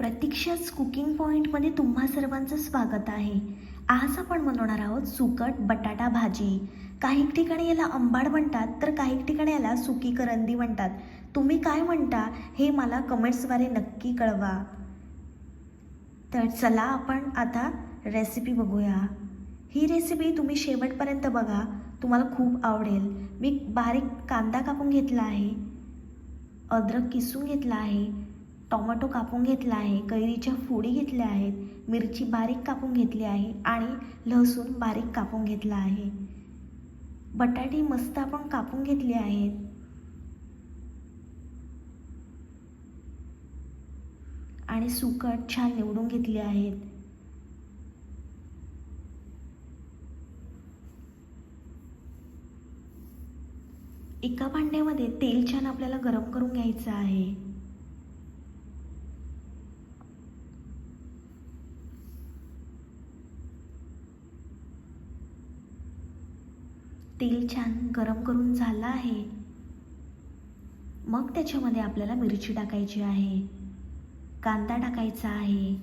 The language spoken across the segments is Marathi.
प्रतीक्षाच कुकिंग पॉईंटमध्ये तुम्हा सर्वांचं स्वागत आहे. आज आपण बनवणार आहोत सुकट बटाटा भाजी. काही ठिकाणी याला अंबाड म्हणतात तर काही ठिकाणी याला सुकी करंदी म्हणतात. तुम्ही काय म्हणता हे मला कमेंट्सद्वारे नक्की कळवा. तर चला आपण आता रेसिपी बघूया. ही रेसिपी तुम्ही शेवटपर्यंत बघा तुम्हाला खूप आवडेल. मी बारीक कांदा कापून घेतला आहे. अद्रक किसून घेतला आहे. टोमॅटो कापून घेतला आहे कैरीच्या फोडी घेतल्या आहेत मिरची बारीक कापून घेतली आहे आणि लसूण बारीक कापून घेतला आहे. बटाटे मस्त आपण कापून घेतले आहेत. आणि सुकट छान निवडून घेतली आहेत. एका भांड्यामध्ये तेल छान आपल्याला गरम करून घ्यायचं आहे. तेल छान गरम करून झालं आहे. मग त्याच्यामध्ये आपल्याला मिरची टाकायची आहे. कांदा टाकायचा आहे.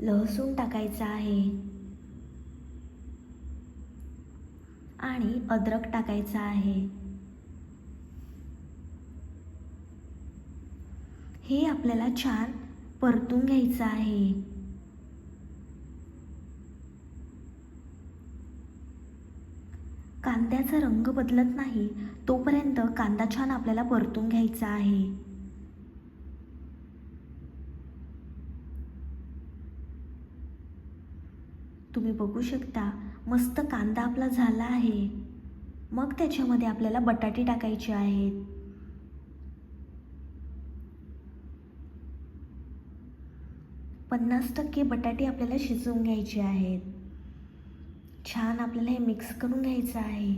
लसूण टाकायचा आहे. आणि अद्रक टाकायचा आहे. हे आपल्याला छान परतून घ्यायचं आहे. कांद्याचा रंग बदलत नाही तोपर्यंत कांदा छान आपल्याला परतून घ्यायचा आहे. तुम्ही बघू शकता मस्त कांदा आपला झाला आहे. मग त्याच्यामध्ये आपल्याला बटाटे टाकायचे आहेत. पन्नास टक्के बटाटे आपल्याला शिजवून घ्यायचे आहेत. छान आपल्याला हे मिक्स करून घ्यायचं आहे.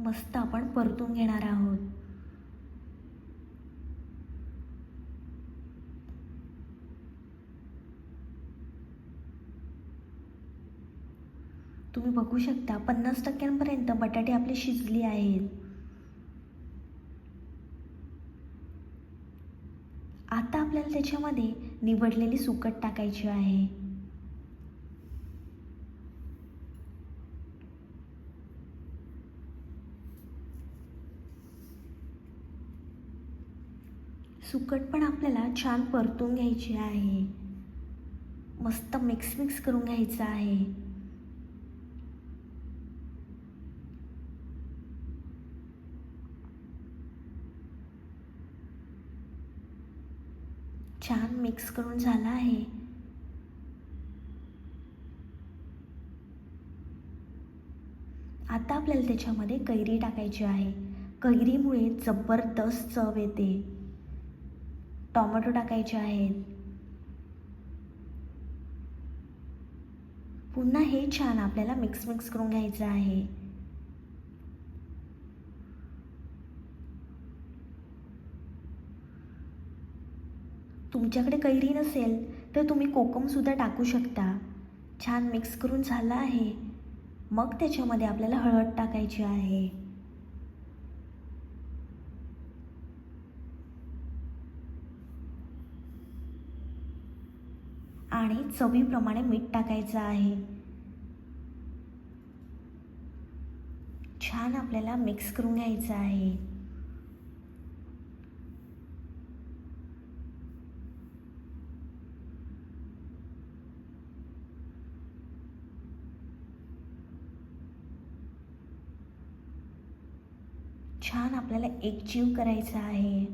मस्त आपण परतून घेणार आहोत. तुम्ही बघू शकता पन्नास टक्क्यांपर्यंत बटाटे आपले शिजली आहेत. आता आपल्याला त्याच्यामध्ये निवडलेली सुकट टाकायची आहे. सुकट पण आपल्याला छान परतून घ्यायची आहे. मस्त मिक्स मिक्स करून घ्यायचं आहे. छान मिक्स करून झाला आहे. आता आपल्याला त्याच्यामध्ये कैरी टाकायची आहे. कैरीमुळे जबरदस्त चव येते. टोमॅटो टाकायचे आहेत. पुन्हा हे छान आपल्याला मिक्स मिक्स करून घ्यायचं आहे. तुमच्याकडे कैरी नसेल तर तुम्ही कोकमसुद्धा टाकू शकता. छान मिक्स करून झालं आहे. मग त्याच्यामध्ये आपल्याला हळद टाकायची आहे. आणि चवीप्रमाणे मीठ टाकायचं आहे. छान आपल्याला मिक्स करून घ्यायचं आहे. छान आपल्याला एकजीव करायचा आहे.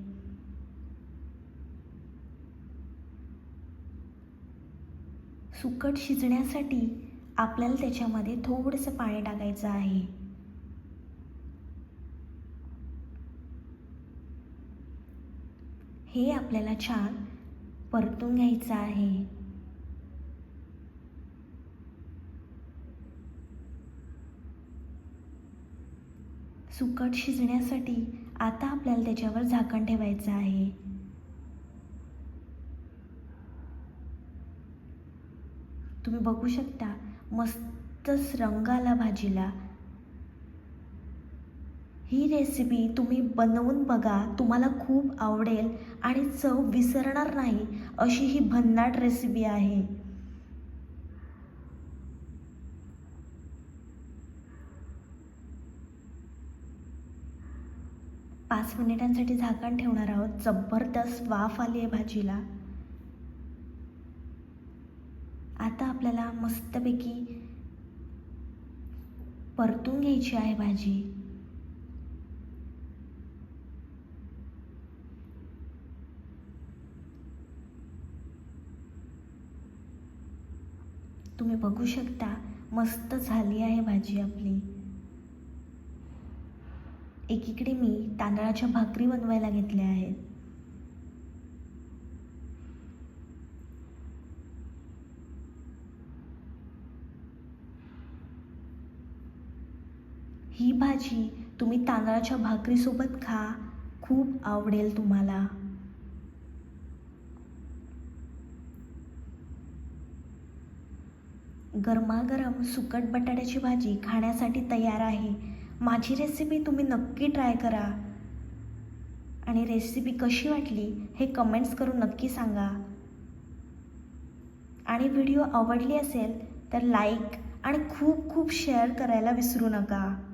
सुकट शिजण्यासाठी आपल्याला त्याच्यामध्ये थोडंसं पाणी टाकायचं आहे. हे आपल्याला छान परतून घ्यायचं आहे. सुकट शिजण्यासाठी आता आपल्याला त्याच्यावर झाकण ठेवायचं आहे. तुम्ही बघू शकता मस्तच रंग आला भाजीला. ही रेसिपी तुम्ही बनवून बघा तुम्हाला खूप आवडेल आणि चव विसरणार नाही अशी ही भन्नाट रेसिपी आहे. पाच मिनिटांसाठी झाकण ठेवणार आहोत. जबरदस्त वाफ आली आहे भाजीला. आता आपल्याला मस्तपैकी परतून घ्यायची आहे भाजी. तुम्ही बघू शकता मस्त झाली आहे भाजी आपली. एकीकडे मी तांदळाच्या भाकरी बनवायला घेतल्या आहेत. ही भाजी तुम्ही तांदळाच्या भाकरीसोबत खा. खूप आवडेल तुम्हाला. गरमागरम सुकट बटाट्याची भाजी खाण्यासाठी तयार आहे. माझी रेसिपी तुम्ही नक्की ट्राय करा. आणि रेसिपी कशी वाटली हे कमेंट्स करून नक्की सांगा. आणि व्हिडिओ आवडली असेल तर लाईक आणि खूप खूप शेअर करायला विसरू नका.